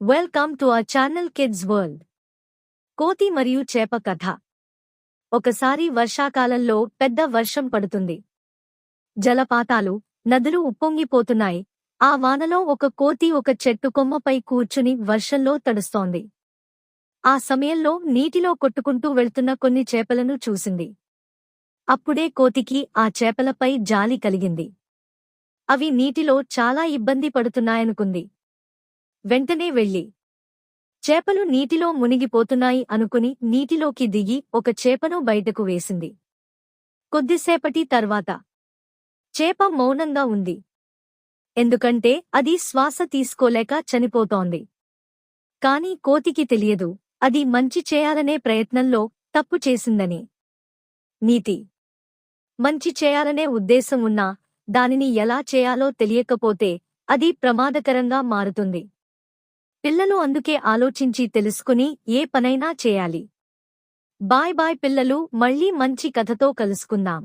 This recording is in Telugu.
Welcome to our channel kids world కోతి మరియు చేప కథ. ఒకసారి వర్షాకాలంలో పెద్ద వర్షం పడుతుంది. జలపాతాలు నదులు ఉప్పొంగిపోతున్నాయి. ఆ వానలో ఒక కోతి ఒక చెట్టు కొమ్మపై కూర్చుని వర్షంలో తడుస్తోంది. ఆ సమయంలో నీటిలో కొట్టుకుంటూ వెళ్తున్న కొన్ని చేపలను చూసింది. అప్పుడే కోతికి ఆ చేపలపై జాలి కలిగింది. అవి నీటిలో చాలా ఇబ్బంది పడుతున్నాయనుకుంది. వెంటనే వెళ్ళి. చేపలు నీటిలో మునిగిపోతున్నాయి అనుకుని నీటిలోకి దిగి ఒక చేపను బయటకు వేసింది. కొద్దిసేపటి తర్వాత చేప మౌనంగా ఉంది. ఎందుకంటే అది శ్వాస తీసుకోలేక చనిపోతోంది. కాని కోతికి తెలియదు అది మంచి చేయాలనే ప్రయత్నంలో తప్పు చేసిందని. నీతి. మంచి చేయాలనే ఉద్దేశం ఉన్నా దానిని ఎలా చేయాలో తెలియకపోతే అది ప్రమాదకరంగా మారుతుంది. పిల్లలు అందుకే ఆలోచించి తెలుసుకుని ఏ పనైనా చేయాలి. బాయ్ బాయ్ పిల్లలు మళ్ళీ మంచి కథతో కలుసుకుందాం.